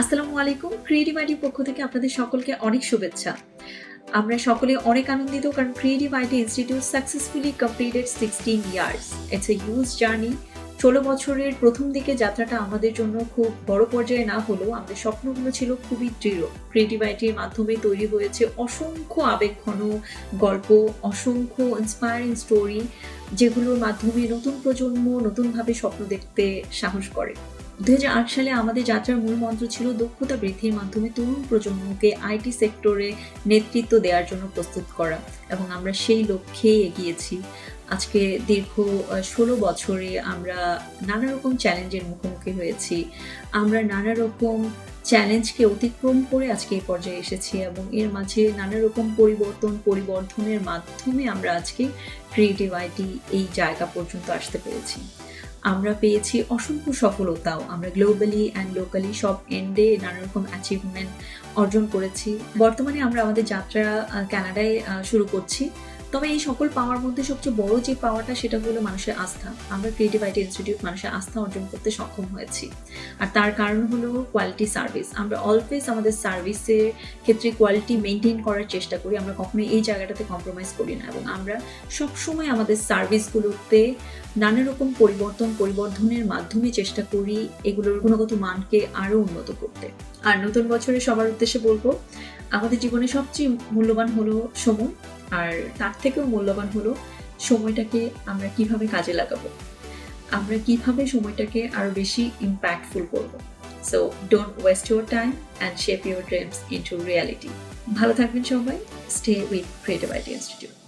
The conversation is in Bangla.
আসসালামু আলাইকুম ক্রিয়েটিভ আইডি পক্ষ থেকে আপনাদের সকলকে অনেক শুভেচ্ছা। আমরা সকলে অনেক আনন্দিত কারণ creative ID institute successfully completed sixteen years it's a huge journey ষোলো বছরের প্রথম দিকে যাত্রাটা আমাদের জন্য খুব বড় পর্যায়ে না হলেও আমাদের স্বপ্নগুলো ছিল খুবই দৃঢ়। ক্রিয়েটিভ আইটির মাধ্যমে তৈরি হয়েছে অসংখ্য আবেগঘন গল্প, অসংখ্য ইন্সপায়ারিং স্টোরি যেগুলোর মাধ্যমে নতুন প্রজন্ম নতুনভাবে স্বপ্ন দেখতে সাহস করে। দুই হাজার আট সালে আমাদের যাত্রার মূল মন্ত্র ছিল দক্ষতা বৃদ্ধির মাধ্যমে তরুণ প্রজন্মকে আইটি সেক্টরে নেতৃত্ব দেওয়ার জন্য প্রস্তুত করা এবং আমরা সেই লক্ষ্যেই এগিয়েছি। আজকে দীর্ঘ ষোলো বছরে আমরা নানা রকম চ্যালেঞ্জের মুখোমুখি হয়েছি। আমরা নানা রকম চ্যালেঞ্জকে অতিক্রম করে আজকে এই পর্যায়ে এসেছি এবং এর মাঝে নানা রকম পরিবর্তন, পরিবর্ধনের মাধ্যমে আমরা আজকে ক্রিয়েটিভ আইটি এই জায়গা পর্যন্ত আসতে পেরেছি। আমরা পেয়েছি অসংখ্য সফলতাও। আমরা গ্লোবালি অ্যান্ড লোকালি সব এন্ডে নানা রকম অ্যাচিভমেন্ট অর্জন করেছি। বর্তমানে আমরা আমাদের যাত্রা কানাডায় শুরু করছি। তবে এই সকল পাওয়ার মধ্যে সবচেয়ে বড় যে পাওয়াটা সেটা হলো মানুষের আস্থা। আমরা ক্রিয়েটিভ আইটি ইনস্টিটিউট মানুষের আস্থা অর্জন করতে সক্ষম হয়েছি। আর তার কারণ হলো কোয়ালিটি সার্ভিস আমরা অলওয়েজ আমাদের সার্ভিসের ক্ষেত্রে কোয়ালিটি মেনটেন করার চেষ্টা করি। আমরা কখনোই এই জায়গাটাতে কম্প্রোমাইজ করি না। এবং আমরা সবসময় আমাদের সার্ভিসগুলোতে নানা রকম পরিবর্তন, পরিবর্ধনের মাধ্যমে চেষ্টা করি এগুলোর গুণগত মানকে আরও উন্নত করতে। আর নতুন বছরে সবার উদ্দেশ্যে বলব, আমাদের জীবনে সবচেয়ে মূল্যবান হলো সময়। আর তার থেকেও মূল্যবান হলো সময়টাকে আমরা কীভাবে কাজে লাগাবো। আমরা কীভাবে সময়টাকে আরও বেশি ইম্প্যাক্টফুল করব। So don't waste your time and shape your dreams to reality ভালো থাকবেন সবাই। Stay with creative idea institute